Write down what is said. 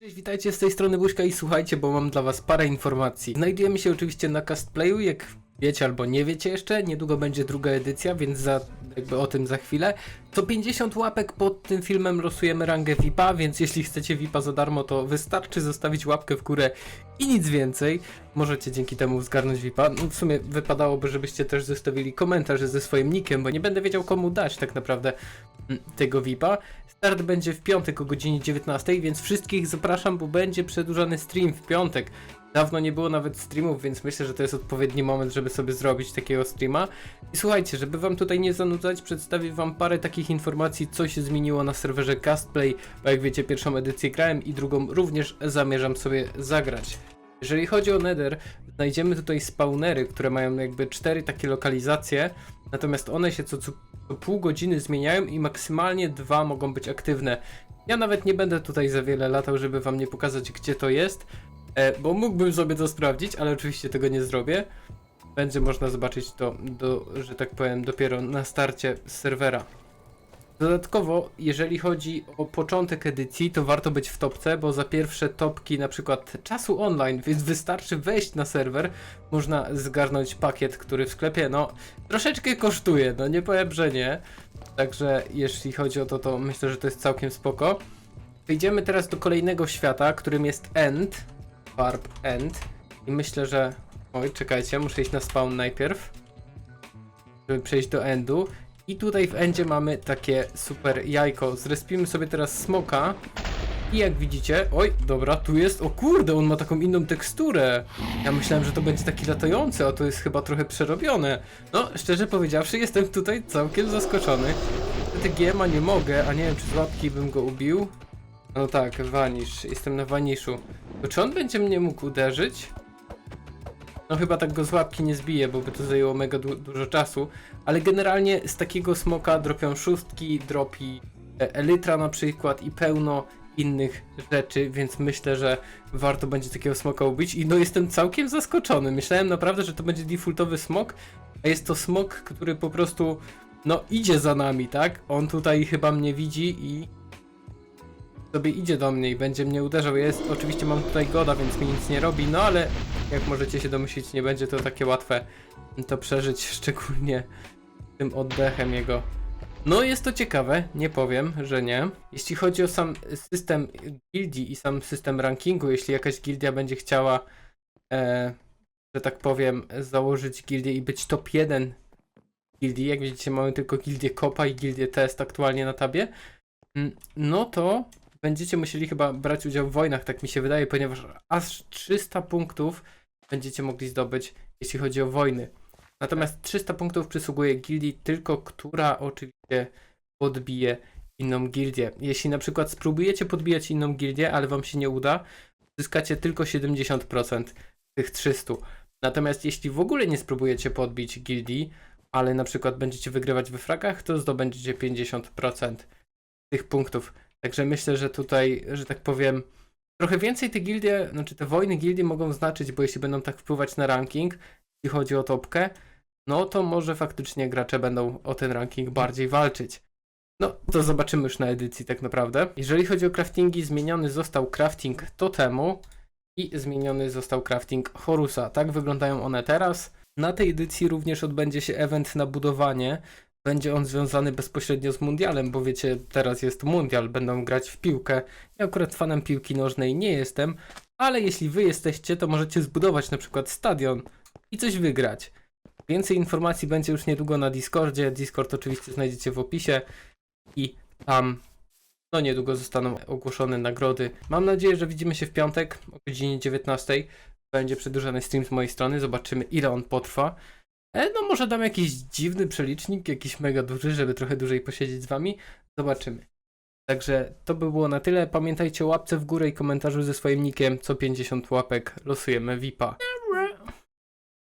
Cześć, witajcie z tej strony Buźka i słuchajcie, bo mam dla was parę informacji. Znajdujemy się oczywiście na Castplayu, jak wiecie albo nie wiecie jeszcze, niedługo będzie druga edycja, więc za, jakby o tym za chwilę. Co 50 łapek pod tym filmem losujemy rangę VIPa, więc jeśli chcecie VIPa za darmo, to wystarczy zostawić łapkę w górę i nic więcej. Możecie dzięki temu zgarnąć VIPa. No, w sumie wypadałoby, żebyście też zostawili komentarz ze swoim nickiem, bo nie będę wiedział komu dać tak naprawdę mm, tego VIPa. Start będzie w piątek o godzinie 19, więc wszystkich zapraszam, bo będzie przedłużany stream w piątek. Dawno nie było nawet streamów, więc myślę, że to jest odpowiedni moment, żeby sobie zrobić takiego streama. I słuchajcie, żeby wam tutaj nie zanudzać, przedstawię wam parę takich informacji, co się zmieniło na serwerze Castplay, bo jak wiecie, pierwszą edycję grałem i drugą również zamierzam sobie zagrać. Jeżeli chodzi o Nether, znajdziemy tutaj spawnery, które mają jakby cztery takie lokalizacje, natomiast one się co, co, pół godziny zmieniają i maksymalnie dwa mogą być aktywne. Ja nawet nie będę tutaj za wiele latał, żeby wam nie pokazać gdzie to jest, bo mógłbym sobie to sprawdzić, ale oczywiście tego nie zrobię. Będzie można zobaczyć to, do, że tak powiem, dopiero na starcie serwera. Dodatkowo, jeżeli chodzi o początek edycji, to warto być w topce, bo za pierwsze topki na przykład czasu online, więc wystarczy wejść na serwer, można zgarnąć pakiet, który w sklepie, no, troszeczkę kosztuje, no nie powiem, że nie. Także jeśli chodzi o to, to myślę, że to jest całkiem spoko. Przejdziemy teraz do kolejnego świata, którym jest End, Barb End. I myślę, że... Oj, czekajcie, muszę iść na spawn najpierw, żeby przejść do Endu. I tutaj w endzie mamy takie super jajko. Zrespimy sobie teraz smoka. I jak widzicie, oj, dobra, tu jest, o kurde, on ma taką inną teksturę. Ja myślałem, że to będzie taki latający, a to jest chyba trochę przerobione. No, szczerze powiedziawszy, jestem tutaj całkiem zaskoczony. TGM-a nie mogę, a nie wiem, czy z łapki bym go ubił. No tak, vanish, jestem na vanishu. To czy on będzie mnie mógł uderzyć? No chyba tak go z łapki nie zbije, bo by to zajęło mega du dużo czasu. Ale generalnie z takiego smoka dropią szóstki, dropi e, elytra na przykład i pełno innych rzeczy, więc myślę, że warto będzie takiego smoka ubić i no jestem całkiem zaskoczony. Myślałem naprawdę, że to będzie defaultowy smok, a jest to smok, który po prostu no idzie za nami, tak? On tutaj chyba mnie widzi i sobie idzie do mnie i będzie mnie uderzał. Jest, oczywiście mam tutaj goda, więc mi nic nie robi, no ale jak możecie się domyślić, nie będzie to takie łatwe to przeżyć, szczególnie tym oddechem jego. No jest to ciekawe, nie powiem, że nie. Jeśli chodzi o sam system gildii i sam system rankingu, jeśli jakaś gildia będzie chciała, e, że tak powiem, założyć gildię i być top 1 gildii, jak widzicie mamy tylko gildię Kopa i gildię Test aktualnie na tabie, mm, no to będziecie musieli chyba brać udział w wojnach, tak mi się wydaje, ponieważ aż 300 punktów będziecie mogli zdobyć, jeśli chodzi o wojny. Natomiast 300 punktów przysługuje gildii tylko, która oczywiście podbije inną gildię. Jeśli na przykład spróbujecie podbijać inną gildię, ale wam się nie uda, zyskacie tylko 70% tych 300. Natomiast jeśli w ogóle nie spróbujecie podbić gildii, ale na przykład będziecie wygrywać we fragach, to zdobędziecie 50% tych punktów. Także myślę, że tutaj, że tak powiem, trochę więcej te gildie, znaczy te wojny gildii mogą znaczyć, bo jeśli będą tak wpływać na ranking, jeśli chodzi o topkę, no to może faktycznie gracze będą o ten ranking bardziej walczyć. No, to zobaczymy już na edycji tak naprawdę. Jeżeli chodzi o craftingi, zmieniony został crafting totemu i zmieniony został crafting Horusa. Tak wyglądają one teraz. Na tej edycji również odbędzie się event na budowanie. Będzie on związany bezpośrednio z mundialem, bo wiecie, teraz jest mundial, będą grać w piłkę. Ja akurat fanem piłki nożnej nie jestem, ale jeśli wy jesteście, to możecie zbudować na przykład stadion i coś wygrać. Więcej informacji będzie już niedługo na Discordzie. Discord oczywiście znajdziecie w opisie i tam no niedługo zostaną ogłoszone nagrody. Mam nadzieję, że widzimy się w piątek o godzinie 19. Będzie przedłużony stream z mojej strony. Zobaczymy ile on potrwa. E, no może dam jakiś dziwny przelicznik, jakiś mega duży, żeby trochę dłużej posiedzieć z wami. Zobaczymy. Także to by było na tyle. Pamiętajcie o łapce w górę i komentarzu ze swoim nickiem. Co 50 łapek losujemy VIPa.